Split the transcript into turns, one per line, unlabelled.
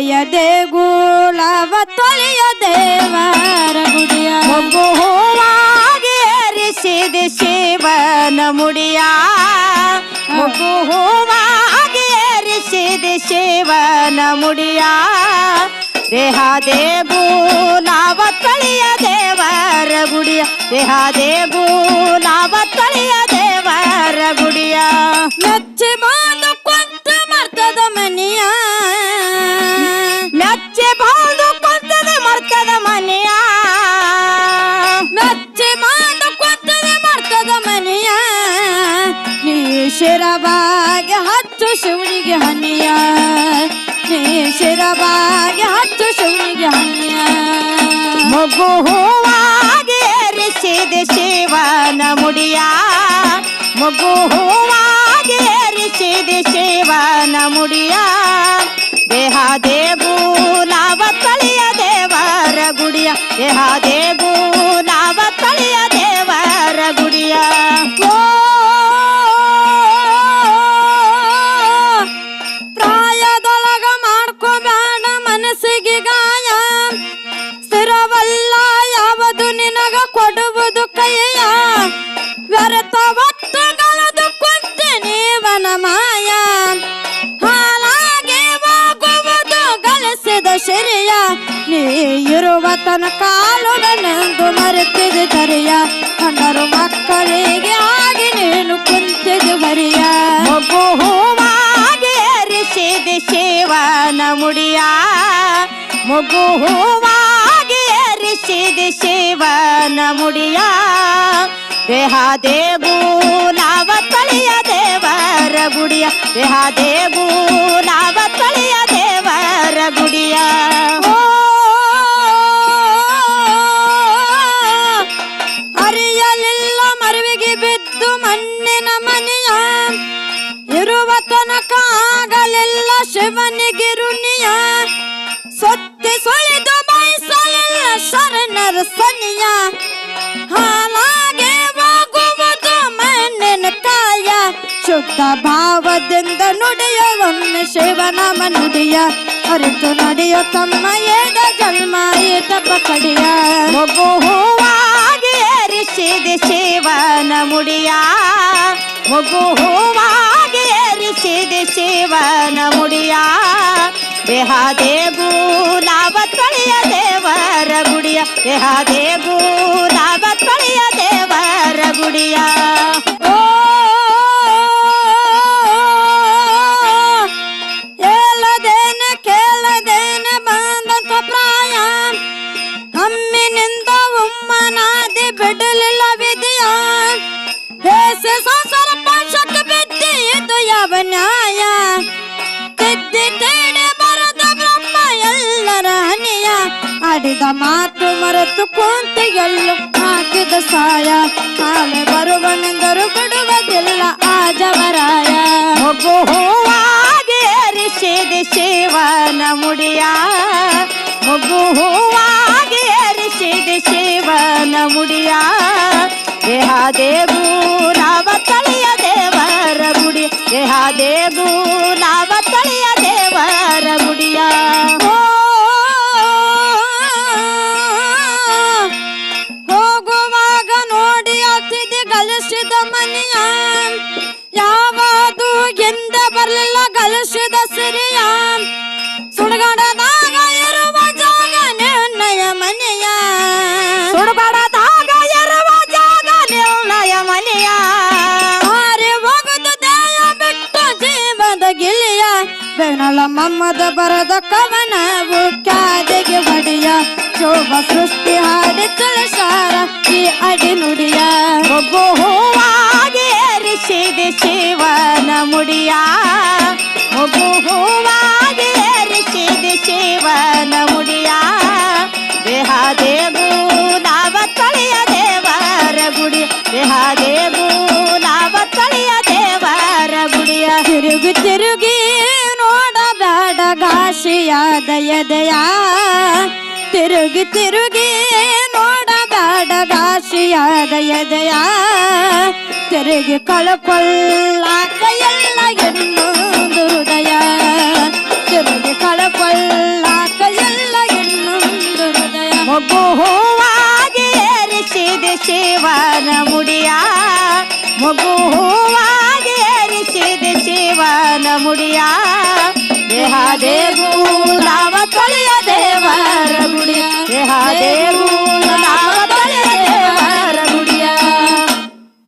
ದೇಯ ದೇಗುಲವ ತೊಳೆಯ ದೇವರ ಗುಡಿಯ.
ಮಗು ಹೂವಾಗಿ ಏರಿಸಿದ ಶಿವನ ಮುಡಿಯ. ಮಗು ಹೂವಾಗಿ ಏರಿಸಿದ ಶಿವನ ಮುಡಿಯ. ದೇಹ ದೇಗುಲವ ತೊಳೆಯ ದೇವರ ಗುಡಿಯ. ದೇಹ ದೇಗುಲವ ತಳಿಯ ದೇವರ ಗುಡಿಯ.
ಮೆಚ್ಚಿ ಶಿರಬಾಗೆ ಹಚ್ಚು ಶಿವನಿಗೆ ಹನಿಯ ನೀ ಶಿರಬಾಗೆ ಹಚ್ಚು ಶಿವನಿಗೆ ಹನಿಯ
ಮಗು ಹೂವಾಗಿ ಏರಿಸಿದ ಶಿವನ ಮುಡಿಯ ಮಗು ಹೂವಾಗಿ ಏರಿಸಿದ ಶಿವನ ಮುಡಿಯ ದೇಹ ದೇಗು ನಾವ ತಳಿಯ ದೇವರ ಗುಡಿಯ ದೇಹ ದೇಗು
ಇರುವ ತನಕ ಕಾಲುಗನೆಂದು ಮರೆತಿದೆ ಕರೆಯ ಕಣ್ಣರು ಮಕ್ಕಳಿಗೆ ಆಗಿ ನೀನು ಕುಂತಿದೆ ಬರಿಯ
ಮಗು ಹೂವಾಗಿ ಏರಿಸಿದ ಶಿವನ ಮುಡಿಯ. ಮಗು ಹೂವಾಗಿ ಏರಿಸಿದ ಶಿವನ ಮುಡಿಯ. ದೇಹ ನಾವ ತಳಿಯ ದೇವರ ಗುಡಿಯ. ದೇಹ ದೇಗು ನಾವ ತಳಿಯ ದೇವರ ಗುಡಿಯ.
ಆಗಲಿಲ್ಲ ಶಿವನಿಗಿರುನಿಯ ಸೊತ್ತಿ ಸೊಳೆದು ಬಯಸಲಿಲ್ಲ ಶರಣರ ಸನಿಯ. ಹಾಲಾಗೆ ಹೋಗುವುದು ಮಣ್ಣಿನ ಕಾಯ ಶುದ್ಧ ಭಾವದಿಂದ ನುಡಿಯ ಒಮ್ಮೆ ಶಿವನಾಮ ನುಡಿಯ. ಅರಿತು ನಡೆಯ ತಮ್ಮ ಏದ ಜನ್ಮ ಏತಪ್ಪ ಕಡಿಯ.
ಮಗು ಹೂವಾಗಿ ಏರಿಸಿದ ಶಿವನ ಮುಡಿಯ. ಮಗು ಹೂವಾಗಿ ಶಿವನ ಮುಡಿಯ ದೇಹ ದೇಗು ನಾವ ತಳಿಯ ದೇವರ ಗುಡಿಯ ದೇಹ ದೇಗು
ಆಡಿದ ಮಾತು ಮರೆತು ಕುಂತಿಗೆಲ್ಲು ಹಾಕಿದ ಸಾಯ ಕಾಲೆ ಬರುವನೆಂದರು ಬಿಡುವುದಿಲ್ಲ ಆಜವರಾಯ. ಜವರಾಯ
ಮಗು ಹೂವಾಗಿ ಏರಿಸಿದ ಶಿವನ ಮುಡಿಯ. ಮಗು ಹೂವಾಗಿ ಏರಿಸಿದ ಶಿವನ ಮುಡಿಯ. ದೇಹ ದೇಗು ನಾವ ತಳಿಯ ದೇವರ ಗುಡಿ. ದೇಹ ದೇಗು
ಬೆನಲ ಮಮ್ಮದ ಬರದ ಕವನವು ಕ್ಯಾದೆಗೆ ಒಡೆಯ. ಶೋಭ ಸೃಷ್ಟಿ ಹಾಡಿ ತಿಳಿಸಾರ ಈ ಅಡಿ ನುಡಿಯ.
ಮಗು ಹೂವಾಗಿ ಏರಿಸಿದ ಶಿವನ ಮುಡಿಯ. ಒಬ್ಬ ಹೂವಾಗಿ ಏರಿಸಿದ ಶಿವನ ಮುಡಿಯ.
ಹೃದಯ ತಿರುಗಿ ತಿರುಗಿ ನೋಡಬೇಡ ಗಾಶಿಯಾದ ಎದೆಯ ತಿರುಗಿ ಕಳಕೊಳ್ಳಾಕ ಎಲ್ಲ ಎನ್ನು ಹೃದಯ ತಿರುಗಿ ಕಳಕೊಳ್ಳಾಕ ಎಲ್ಲ ಎನ್ನು ಹೃದಯ
ಮಗು ಹೂವಾಗಿ ಏರಿಸಿದೆ ಶಿವನ ಮುಡಿಯ. ಮಗು ಹೂವಾಗಿ ಏರಿಸಿದೆ ಶಿವನ ಮುಡಿಯ. ದೇಹ ದೇವು ನಾವ ತೊಳೆಯ ದೇವರ ಗುಡಿಯ ದೇಹ ದೇವು